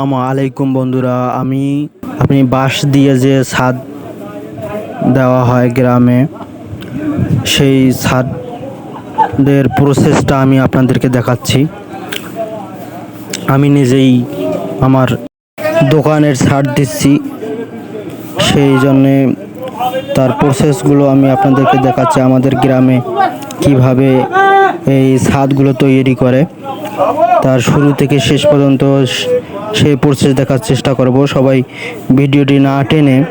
আসসালামু আলাইকুম বন্ধুরা, আমি আপনি বাঁশ দিয়ে যে ছাদ দেওয়া হয় গ্রামে, সেই ছাদের প্রসেসটা আমি আপনাদেরকে দেখাচ্ছি। আমি নিজেই আমার দোকানের ছাদ দিচ্ছি, সেই জন্যে তার প্রসেসগুলো আমি আপনাদেরকে দেখাচ্ছি, আমাদের গ্রামে কীভাবে এই ছাদগুলো তৈরি করে। তার শুরু থেকে শেষ পর্যন্ত সেই প্রসেস দেখার চেষ্টা করব। সবাই ভিডিওটি না টেনে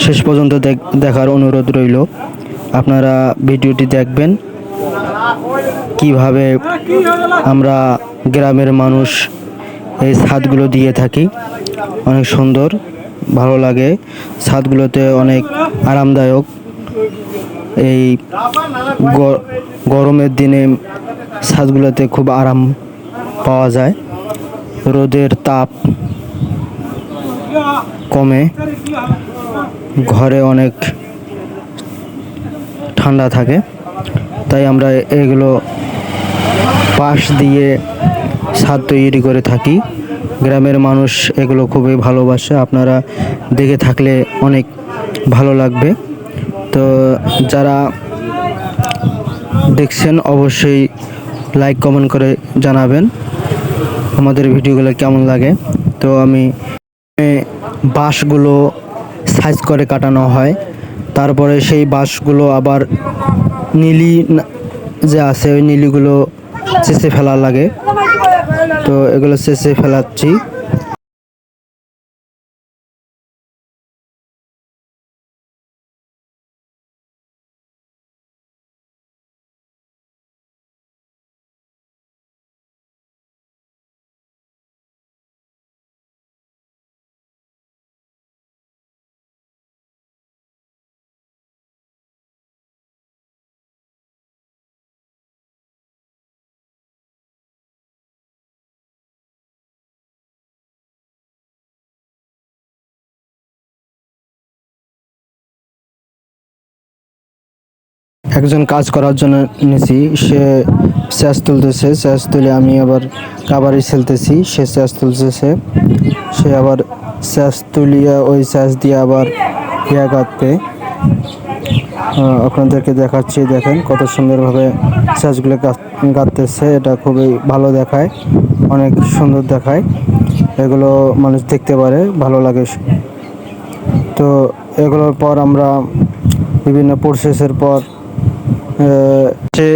শেষ পর্যন্ত দেখ- দেখার অনুরোধ রইল। আপনারা ভিডিওটি দেখবেন। কীভাবে আমরা গ্রামের মানুষ এই ছাদগুলো দিয়ে থাকি। অনেক সুন্দর, ভালো লাগে। ছাদগুলোতে অনেক আরামদায়ক। এই গরমের দিনে ছাদগুলোতে খুব আরাম পাওয়া যায়। রোদের তাপ কমে, ঘরে অনেক ঠান্ডা থাকে, তাই আমরা এগুলো পাশ দিয়ে ছাদ তৈরি করে থাকি। গ্রামের মানুষ এগুলো খুবই ভালোবাসে, আপনারা দেখে থাকলে অনেক ভালো লাগবে। তো যারা দেখছেন, অবশ্যই লাইক, কমেন্ট করে জানাবেন। আমাদের ভিডিওগুলো কেমন লাগে? তো আমি বাঁশগুলো সাইজ করে কাটানো হয়। তারপরে সেই বাঁশগুলো আবার নীলি যে আছে ওই নীলিগুলো চেঁচে ফেলা লাগে। তো এগুলো চেঁচে ফেলাচ্ছি। একজন কাজ করার জন্য নিয়েছি সে স্যাস তুলতেছে স্যাস তুলে আমি আবার কাবারি ছেলতেছি সে স্যাস তুলতেছে সে আবার স্যাস তুলিয়া ওই স্যাস দিয়ে আবার ইয়া আহ, আপনাদেরকে দেখাচ্ছি দেখেন কত সুন্দরভাবে স্যাসগুলো কাটতেছে এটা খুবই ভালো দেখায় অনেক সুন্দর দেখায় এগুলো মানুষ দেখতে পারে ভালো লাগে। তো এগুলোর পর আমরা বিভিন্ন প্রসেসের পর সে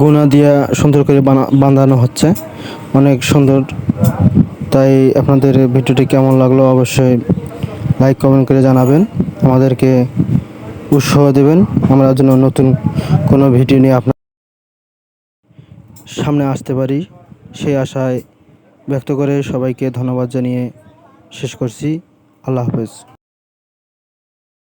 গুণা দিয়া সুন্দর করে বাঁধানো হচ্ছে। অনেক সুন্দর। তাই আপনাদের ভিডিওটি কেমন লাগল অবশ্যই লাইক, কমেন্ট করে জানাবেন। আমাদেরকে উৎসাহ দেবেন। আমরা যেন নতুন কোনো ভিডিও নিয়ে আপনার সামনে আসতে পারি। সেই আশায় ব্যক্ত করে সবাইকে ধন্যবাদ জানিয়ে শেষ করছি। আল্লাহ হাফেজ।